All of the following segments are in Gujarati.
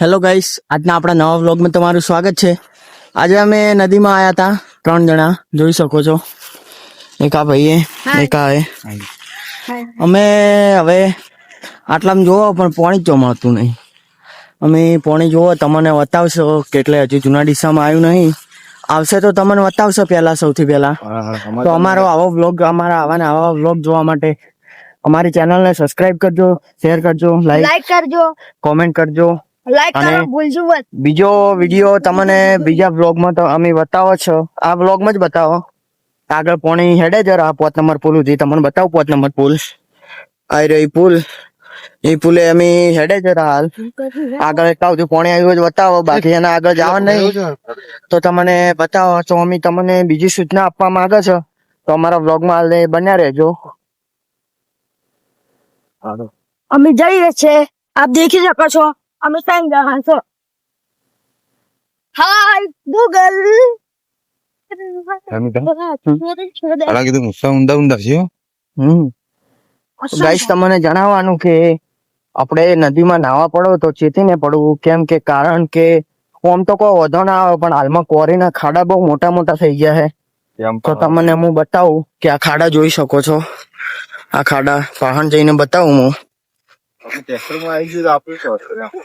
હેલો ગાઈસ આજના આપણા નવા વ્લોગમાં તમારું સ્વાગત છે. આજે અમે નદીમાં આવ્યા હતા ત્રણ જણા. જોઈ શકો છો. એક આ ભાઈએ એક આ એ. અમે હવે આટલામાં જોવો પણ પોણી જ જો મળતું નહીં. અમે પોણી જોવો તમને બતાવશો કેટલે હજુ જૂના ડીસામાં આવ્યું નહીં. આવશે તો તમને બતાવશો પહેલા સૌથી પહેલા. તો અમારો આવો વ્લોગ અમારા આવાના આવા વ્લોગ જોવા માટે અમારી ચેનલને સબસ્ક્રાઇબ કરજો શેર કરજો લાઈક લાઈક કરજો. કોમેન્ટ કરજો. લાઈક કરો ભૂલજો મત બીજો વીડિયો તમને બીજા વ્લોગમાં તો અમે બતાવો છો. આ બ્લોગમાં જ બતાવો. આગળ પોણી હેડે જરા આ પોત નંબર પુલ સુધી. તમને બતાવું પોત નંબર પુલ. આ રહી પુલ. એ પુલે અમે હેડે જરા હાલ. આગળ એટલા સુધી પોણી આવ્યું જ બતાવો. બાકી એના આગળ જવા નહીં. તો તમને બતાવો. તો અમે તમને બીજી સૂચના આપવા માંગે છો. તો અમારા બ્લોગમાં હાલ બન્યા રહેજો. અમે જઈ રહ્યા છે આપ દેખી શકો છો. અમે ત્રણ જણા છો. હાય ગૂગલ અલા કીધું મુસ્સા ઊંધા ઊંધા છે હમ. ગાઈસ તમને જણાવવાનું કે આપણે નદીમાં નાવા પડો તો ચેતીને પડવું. કેમ કે કારણ કે ઓમ તો કોઈ વધો ના આવે પણ હાલમાં કોરીના ખાડા બહુ મોટા મોટા થઈ ગયા છે. તો તમને હું બતાવું કે આ ખાડા જોઈ શકો છો. આ ખાડા પહાણ જઈને બતાવું હું. આવી ગયું?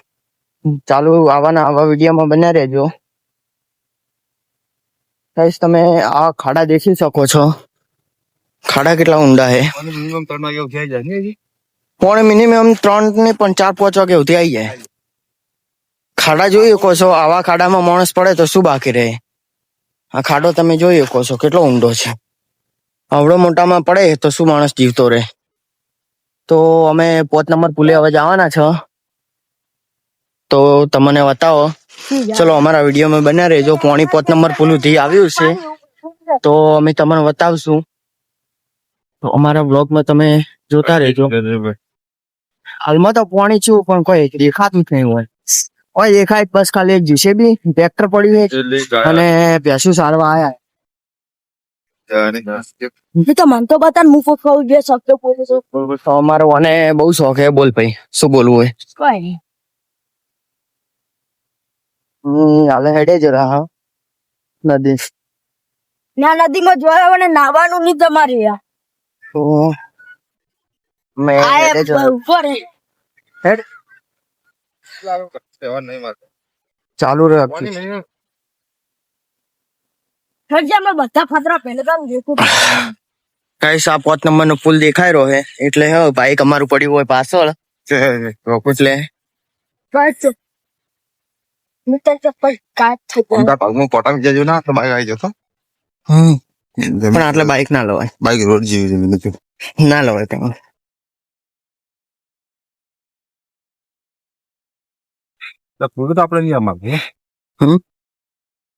ચાલુ આવાના આવા વિડીયોમાં બન્યા રહેજો. ગાઈસ તમે આ ખાડા દેખી શકો છો. ખાડા કેટલા ઊંડા છે? પોણે મિનિમમ ત્રણ ને પણ ચાર પાંચ વાગે સુધી આવી જાય. ખાડા જોઈ શકો છો. આવા ખાડામાં માણસ પડે તો શું બાકી રહે? આ ખાડો તમે જોઈ શકો છો કેટલો ઊંડો છે. આવડો મોટામાં પડે તો શું માણસ જીવતો રહે? તો અમે પોત નંબર પુલે હવે જવાના છો. તો તમને બતાવો. ચલો અમારા વિડીયોમાં બન્યા રહેજો. પોણી પોત નંબર પુલું થી આવ્યું છે. તો અમે તમને બતાવશું. તો અમારા બ્લોગમાં તમે જોતા રહેજો. હાલમાં તો પોણી છું પણ કોઈ દેખાતું જ નહીં હોય. ઓય દેખાય બસ ખાલી એક જીસીબી ટ્રેક્ટર પડ્યું છે. અને ભેંસું સારવા આયા. તો મન તો બતા હું ખાવું જે શબ્દ બોલું છું અમારો અને બહુ શોખ હે બોલ ભાઈ શું બોલવું હોય? કોઈ હાલે હેડે જરા હા. નદી. ના નદીમાં જોયા અને નાવાનું નહીં તમારે યાર. મેં હેડે ઉપર. ચાલુ રાખ. બધા ફતરા પહેલે તો દેખું. કઈ આ પાંચ નંબર નો પુલ દેખાય રહ્યો હે? એટલે હે બાઈક અમારું પડ્યું હોય પાછળ. એટલે. પોટાક જજો ના તો બાઈક આવી જતો હમ. પણ આટલે બાઈક ના લવાય. બાઈક રોડ જેવી બીજું શું. ના લવાય તેમાં. તો પૂરું તો આપણે નહીં આમાં હમ.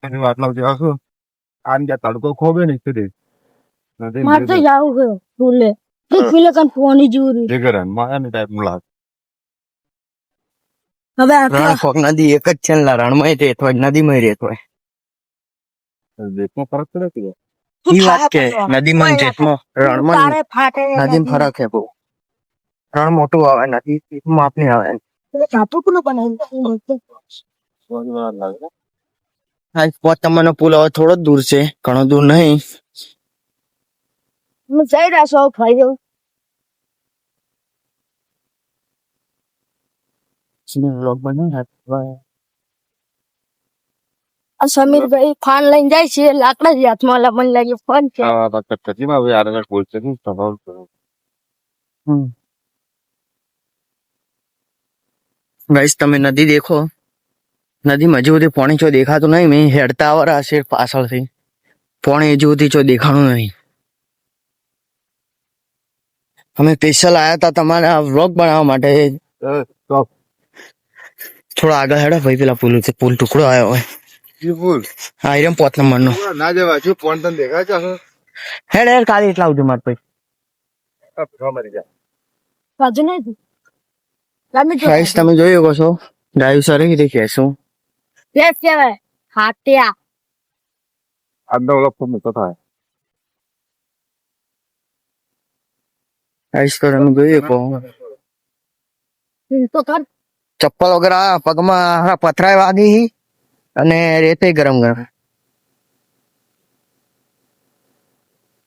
એની વાતમાં જે હશું આમ જ્યાં તડકો ખોબે ને તે મારે તો જાવું છે ભૂલે. પીલે કાન ફોની જુરી જે કરે માયા ની ટાઈપનું લાગે. હવે રણખોક નદી એક જ છે ને રણમાં રહેતો હોય નદીમાં રહેતો હોય. દેખમાં ફરક પડે કે ઈ વાત કે નદીમાં જેટમાં રણમાં નદીમાં ફરક છે બહુ. રણ મોટું આવે નદી માપની આવે. ચાપુ કોનું બનાવ્યું? સ્વાદ વાળા લાગે. આ પોત તમારો પુલ હવે થોડો જ દૂર છે ઘણો દૂર નહીં. જઈ રહ્યા છો ભાઈ જવું વ્લોગ બનાવ્યા આ સમીરભાઈ ફોન લઈને જાય છે લાકડા જ હાથમાં લા મને લાગે ફોન છે આ વાતમાં હવે આને બોલશે નહીં સ્વભાવ છે ગાઈસ તમે નદી દેખો નદીમાં હજુ સુધી પાણી ચો દેખાતું નહીં મેં હેડતા આવરા છે પાછળથી પાણી હજુ સુધી ચો દેખાણું નહીં અમે સ્પેશિયલ આયા હતા તમારા વ્લોગ બનાવવા માટે થોડા આગળ હેડો ભાઈ પેલા પુલ છે પુલ ટુકડો આવ્યો હોય. પુલ? બોલ હા એરમ પોત નંબર નો ના જવા છું ફોન તને દેખાય છે હેડ હેડ કાલે એટલા આવજો માર ભાઈ. તમે જોઈ શકો છો. ગાયું સરે બેસ કહેવાય હાટ્યા. આજનો ઓલો ફોન મોટો થાય. ગાઈસ તો તમે જોઈ તો કર. ચપ્પલ વગર પગમાં પથરાય વાગી અને રેતે ગરમ ગરમ.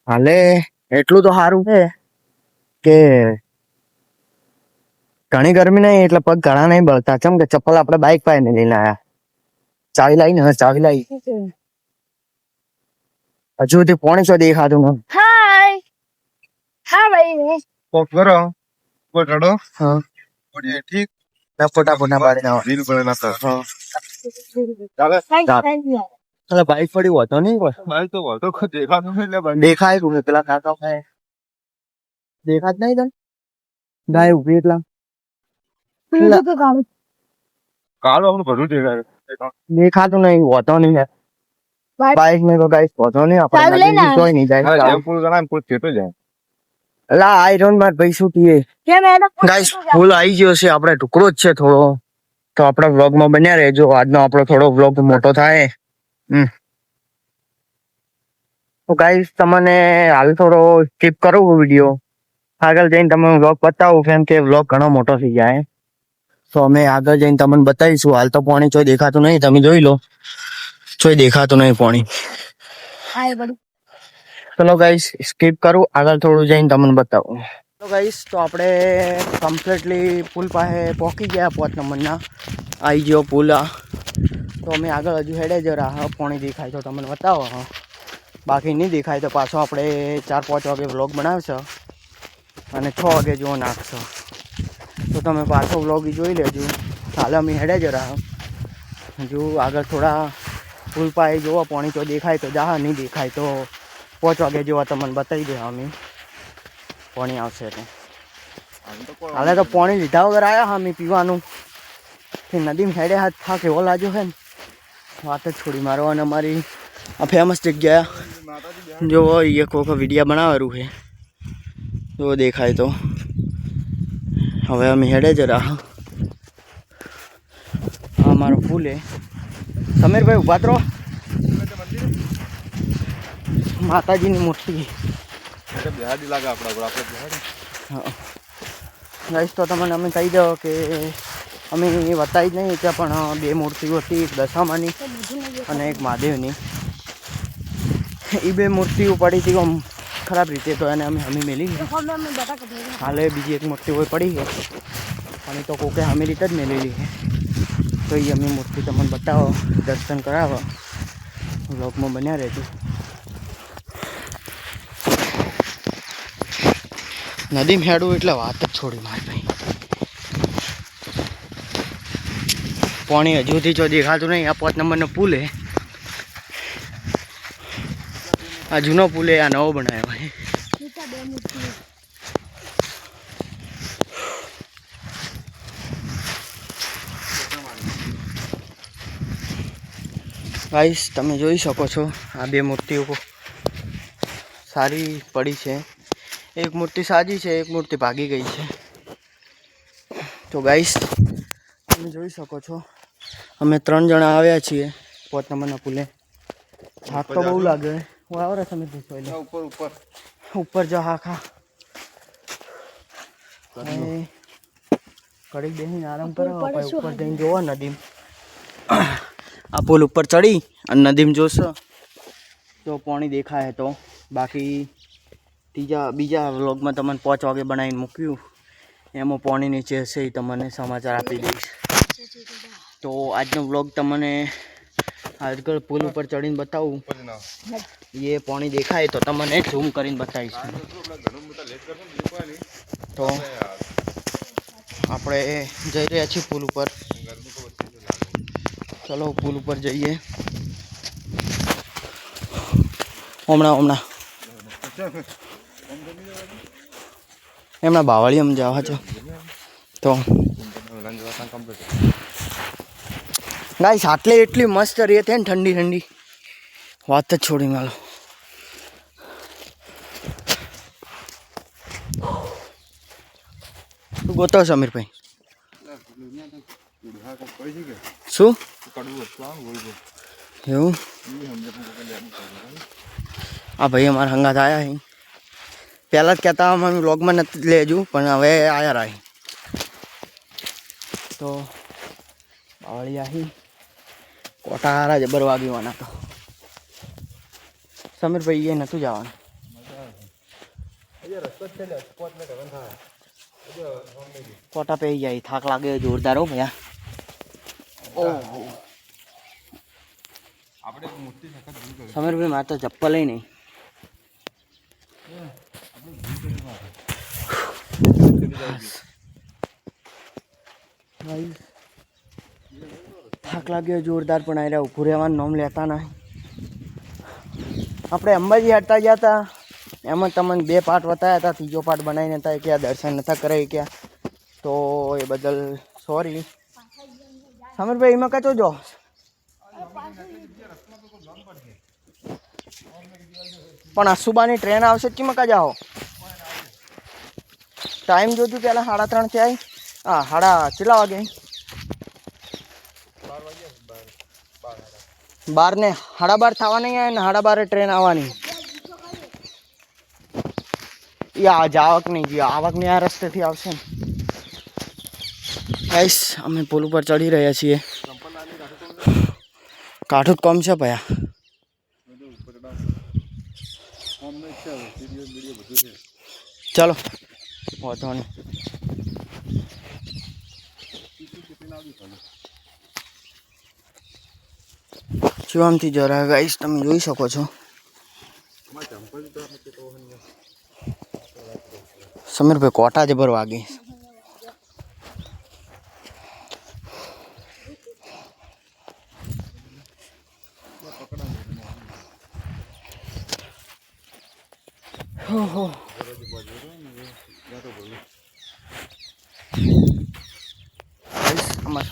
હાલે એટલું તો સારું છે કે ઘણી ગરમી નહીં એટલે પગ ઘણા નહીં બળતા. ચમ કે ચપ્પલ આપણે બાઇક પાસે લઈને આવ્યા ચાવી લાવી ને ચાવી લાવી. હજુ સુધી પોણી છો દેખાતું હાય! હા ભાઈ. કોક કરો કોઈ ચડો હા. ઠીક? ના ફોટા ફોટા પાડી ના વીર પડે ના સર બાઈક પડી હોતો નહીં કોઈ બાઈક તો હોતો કોઈ દેખાતો એટલે દેખાય તું પેલા કાકા ખાય દેખાત નહીં તને? ગાય ઊભી એટલા. કાળો આપણું ભરું દેખાય દેખાતું નહીં હોતો નહીં બાઈક મેં તો ગાઈસ હોતો નહીં આપણે નહીં જાય પૂરું પૂરું થતો જાય. લા આયરનમાં ભાઈ એનો ગાઈસ ફૂલ આવી ગયો છે આપણે ટુકડો જ છે થોડો. તો આપણા વ્લોગમાં બન્યા રહેજો. આજનો આપણો થોડો વ્લોગ મોટો થાય. હમ. તો ગાઈસ તમને હાલ થોડો સ્કીપ કરું વીડિયો આગળ જઈને તમે વ્લોગ બતાવું કેમ કે વ્લોગ ઘણો મોટો થઈ જાય. તો અમે આગળ જઈને તમને બતાવીશું. હાલ તો પાણી ચોય દેખાતું નહીં તમે જોઈ લો. ચોય દેખાતું નહીં પાણી. ચલો ગાઈસ સ્કીપ કરું. આગળ થોડું જઈને તમને બતાવું. તો ગાઈસ તો આપણે કમ્પ્લીટલી પુલ પાસે પહોંચી ગયા પાંચ નંબરના. આવી ગયો પુલ આ તો અમે આગળ હજુ હેડે જ રાહ પોણી દેખાય તો તમને બતાવો, હા. બાકી નહીં દેખાય તો પાછો આપણે ચાર પાંચ વાગે વ્લોગ બનાવશો અને છ વાગે જેવો નાખશો. તો તમે પાછો વ્લોગ જોઈ લેજો. હાલ અમે હેડે જ રાહ હજુ આગળ થોડા પુલ પાસે જોવો પોણી તો દેખાય તો જા નહીં દેખાય તો પાંચ વાગે જેવા તમને બતાવી દે અમે. પાણી આવશે તો હાલે તો પાણી લીધા વગર આવ્યા હા અમે પીવાનું. નદીમાં હેડે હાથ થાક એવો લાગ્યો છે ને? વાત જ છોડી મારો અને અમારી આ ફેમસ જગ્યા જો એ કોક વિડીયા બનાવેલું છે. જો દેખાય તો. હવે અમે હેડે જરા. હા મારો ફૂલે સમીરભાઈ ઊભા રહો. માતાજીની મૂર્તિ. બિહાડી લાગે આપણા આપણે તો તમને અમે કહી દો કે અમે બતાવી જ નહીં ત્યાં પણ બે મૂર્તિઓ હતી એક દશામાની અને એક મહાદેવની. એ બે મૂર્તિઓ પડી હતી આમ ખરાબ રીતે તો એને અમે હમી મેલી હાલે બીજી એક મૂર્તિ હોય પડી છે. પણ એ તો કોકે હમી રીતે જ મેલેલી છે તો એ અમે મૂર્તિ તમને બતાવો દર્શન કરાવો. બ્લોગમાં બન્યા રહેજો. નદીમાં હેડવું એટલે વાત જ છોડી મારી ભાઈ. પાણી હજુથી જો દેખાતું નહીં, આ પાંચ નંબરનો પુલ હે. આ જૂનો પુલ હે, આ નવો બનાવ્યો હે. ભાઈ તમે જોઈ શકો છો આ બે મૂર્તિઓ. સારી પડી છે. એક મૂર્તિ સાજી છે એક મૂર્તિ ભાગી ગઈ છે. તો ગાઈસ તમે જોઈ શકો છો અમે ત્રણ જણા આવ્યા છીએ પોત નંબરના પુલે. થાક તો બહુ લાગે. હું આવરે તમે ઉપર ઉપર. ઉપર જો હા ખા. કડી ઘડીક બેસીને આરામ કરો પછી ઉપર જઈને જોવો નદીમ. આ પુલ ઉપર ચડી અને નદીમ જોશો. તો પાણી દેખાય તો. બાકી ત્રીજા, બીજા વ્લોગમાં તમને પાંચ વાગે બનાવીને મૂક્યું. એમાં પાણી નીચે હશે એ તમને સમાચાર આપી દઈશ. તો આજનો વ્લોગ તમને આજકાલ પુલ ઉપર ચડીને બતાવું. એ પાણી દેખાય તો તમને ઝૂમ કરીને બતાવીશ. તો આપણે જઈ રહ્યા છીએ પુલ ઉપર. ચલો પુલ ઉપર જઈએ. હમણાં હમણાં. એમના બાવળી એમ જવા છો. તો ગાઈસ, આટલી એટલી મસ્ત રહી હતી ને ઠંડી ઠંડી. વાત જ છોડી માલો. તું ગોતો સમીરભાઈ શું? એવું? આ ભાઈ અમારા હંગાત આવ્યા અહીં પહેલાં જ કહેતા અમે વ્લોગમાં નથી લેજું પણ હવે આવ્યા રાહી. તો બાવળી આહી. કોટા હારા જબર વાગીવાના તો. સમીરભાઈ એ નતું જવાનું. કોટા પે જાય થાક લાગે જોરદાર હો ભૈયા ઓહો. આપણે મોટી સખત ભૂલ કરી. સમીરભાઈ મારે તો ચપ્પલ નહીં. થાક લાગ્યો, જોરદાર પણ આયરા ઉભું રહેવાનું નામ લેતા નહીં. આપણે અંબાજી હાટતા ગયા હતા. એમાં તમને બે પાર્ટ બતાવ્યા હતા, ત્રીજો પાર્ટ બનાવીને હતા કે દર્શન નતા કરે ક્યાં. તો એ બદલ સોરી સમીરભાઈ, એમાં કચો જો? પણ અસુબાની ટ્રેન આવશે કેમાં જાઓ? ટાઈમ જોજો પહેલાં સાડા ત્રણ થયા હા સાડા કેટલા વાગે? બાર ને સાડા બાર થવાની આવે ને સાડા બારે ટ્રેન આવવાની. એ આ જાવક નહીં ગયો. આવક નહીં આ રસ્તેથી આવશે ને. ગાઈસ અમે પુલ ઉપર ચડી રહ્યા છીએ. કાઠું જ કોમ છે ભયા. ચલો. વાંધો નહીં. શિવામથી જરા ગાઈસ તમે જોઈ શકો છો. સમીરભાઈ કોટા જબર વાગી હો હો ગાઈસ આમાં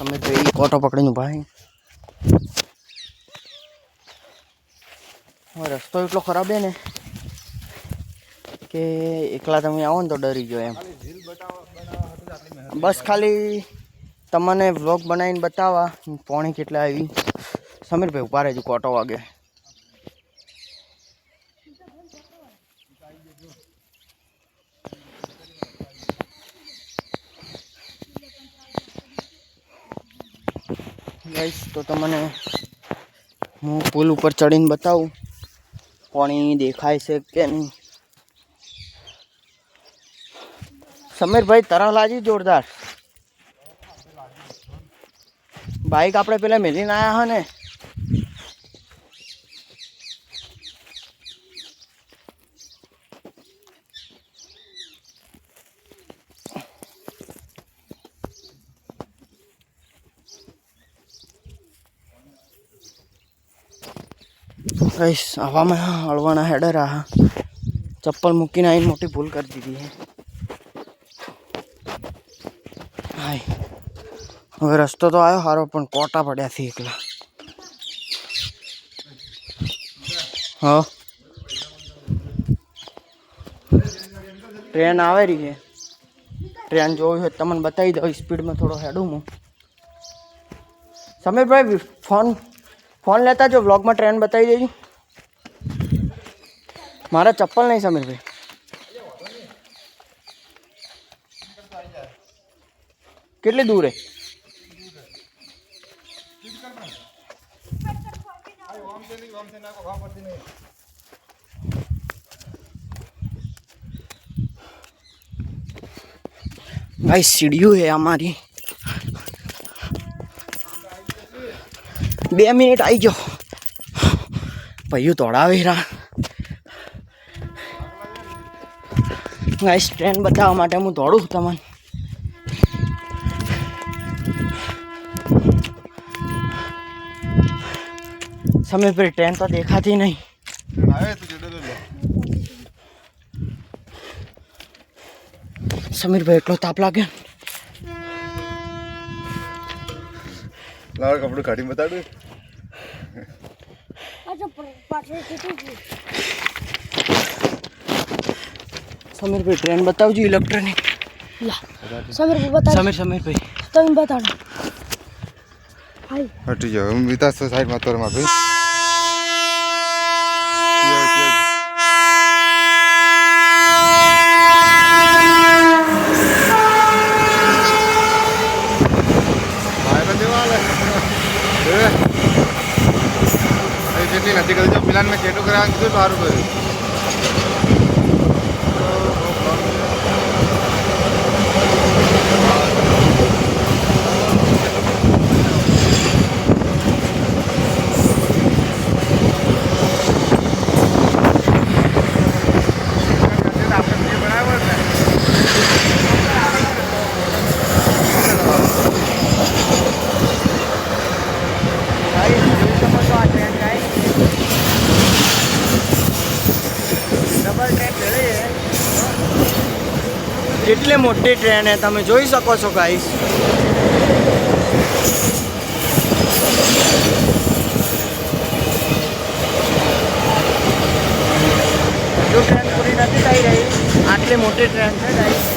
સમીરભાઈ કોટો પકડીને ભાઈ હવે રસ્તો એટલો ખરાબ હે ને કે એકલા તમે આવો ને તો ડરી ગયો એમ બસ ખાલી તમને વ્લોગ બનાવીને બતાવવા પોણી કેટલા આવી સમીરભાઈ ઊભા રહેજો કોટો વાગે ગાઈસ તો તમને હું પુલ ઉપર ચડીને બતાવું પાણી દેખાય છે કે નહીં. સમીરભાઈ તરા લાજી જોરદાર. બાઈક આપણે પેલા મેલીને આયા હા ને? કઈશ આવામાં હળવાના હેડર આ ચપ્પલ મૂકીને આવીને મોટી ભૂલ કરી દીધી છે હાય હવે રસ્તો તો આવ્યો સારો પણ કોટા પડ્યા છે એકલા હા ટ્રેન આવે રહી છે ટ્રેન જોવી હોય તો તમને બતાવી દઉં સ્પીડમાં થોડો હેડું હું સમીરભાઈ ફોન ફોન લેતા જો વ્લોગમાં ટ્રેન બતાવી દેજો મારા ચપ્પલ નહીં, સમીરભાઈ. કેટલી દૂર હે? ભાઈ, સીડીઓ હે અમારી. બે મિનિટ આવી જાઓ પૈયું તોડાવે રા. ગાઈસ ટ્રેન બતાવવા માટે હું દોડું તમને. સમય પર ટ્રેન તો દેખાતી નહીં. આવે તો જોડે લે. સમીરભાઈ એટલો તાપ લાગે. લાવ કપડું કાઢી બતાડું. પાછળ સમીરભાઈ ટ્રેન બતાવજો ઇલેક્ટ્રોનિક સમીરભાઈ બતાવો સમીર ભાઈ તમે બતાડો. હટી જાઓ. હું વિતાસ તો સાઈડમાં તોરમાં ભાઈ. જેટલી નથી કીધું મિલાનમાં ચેટું કરાવવાનું કીધું સારું કર્યું કેટલી મોટી ટ્રેન એ તમે જોઈ શકો છો ગાઈસ જો ટ્રેન પૂરી નથી થઈ રહી, આટલી મોટી ટ્રેન છે ગાઈસ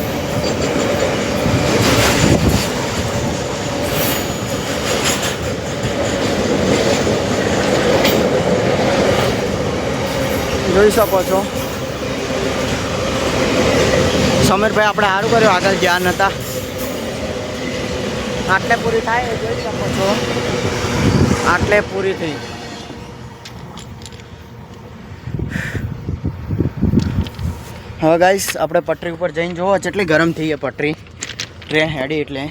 જોઈ શકો છો. સમીરભાઈ આપણે સારું કર્યું. આગળ ધ્યાન હતા. આટલે પૂરી થાય જોઈ શકો છો. આટલે પૂરી થઈ. હવે ગાઈસ આપણે પટરી ઉપર જઈને જોવો જેટલી ગરમ થઈ છે પટરી. ટ્રેન હેડી એટલે.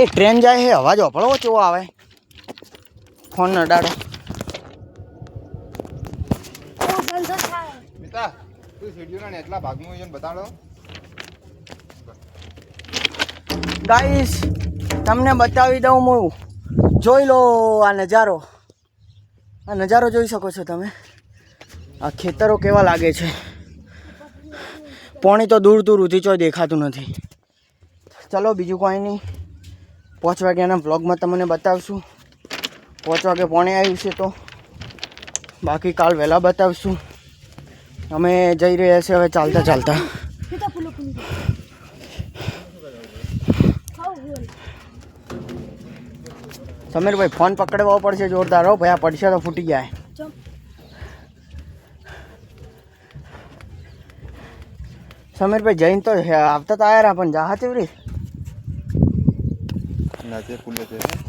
એ ટ્રેન જાય છે અવાજ ઓપળવો કેવો આવે? ફોન નડાડો ઓ બંધ થાય મિતા તું એટલા ભાગનું આયોજન બતાડો. ગાઈસ તમને બતાવી દઉં હું. જોઈ લો આ નજારો. આ નજારો જોઈ શકો છો તમે. આ ખેતરો કેવા લાગે છે? પોણી તો દૂર દૂર ઉધી ચોય દેખાતું નથી. ચલો, બીજું કોઈ નહીં. પાંચ વાગ્યાના બ્લોગમાં તમને બતાવશું. પાંચ વાગે પોણે આવ્યું છે તો. બાકી કાલ વહેલા બતાવશું. અમે જઈ રહ્યા છીએ હવે ચાલતા ચાલતા. પિતા પુલો પુલો ખાવ બોલ સમીરભાઈ ફોન પકડવો પડશે જોરદાર. હો ભાઈ આ પડશે તો ફૂટી જાય. ચમ. સમીરભાઈ જઈને તો હે- આવતા તો આયા પણ જા કેવી રીત નાચે ફૂલે છે.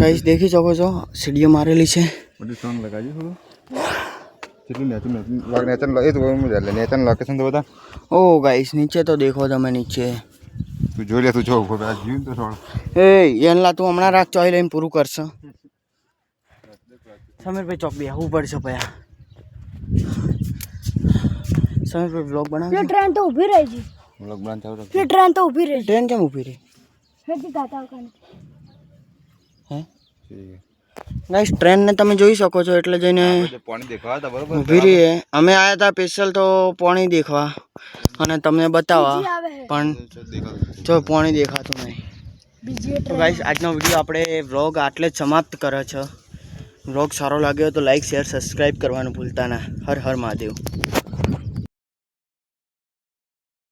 ગાઈસ દેખી શકો છો સીડીઓ મારેલી છે. બધું સોંગ લગાવી થોડું. કેટલું નેચર નેચર એ તો એટલે નેચર લોકેશન તો બતા. ઓ ગાઈસ નીચે તો દેખો તમે નીચે. તું જોઈ લે તું જો ઊભો આ જીવ તો થોડો એ એનલા તું હમણાં રાખ ચોઈ લઈને પૂરું કરશ. સમીરભાઈ ચોક બે આવું પડશે ભયા. સમીરભાઈ બ્લોગ બનાવ ટ્રેન તો ઊભી રહી છે બ્લોગ બનાવ ચાલુ ટ્રેન તો ઊભી રહી ટ્રેન કેમ ઊભી રહી? નથી. દાતા હે? ગાઈસ ટ્રેનને તમે જોઈ શકો છો એટલે જઈને પાણી દેખવા હતા બરોબર? ઊભી રહીએ. અમે આવ્યા હતા સ્પેશિયલ તો પોણી દેખવા. અને તમને બતાવવા પણ જો પોણી દેખાતું નહીં. તો ગાઈસ આજનો વીડિયો આપણે વ્લોગ આટલે જ સમાપ્ત કરે છે. વ્લોગ સારો લાગ્યો તો લાઈક શેર સબસ્ક્રાઈબ કરવાનું ભૂલતા ના. હર હર મહાદેવ.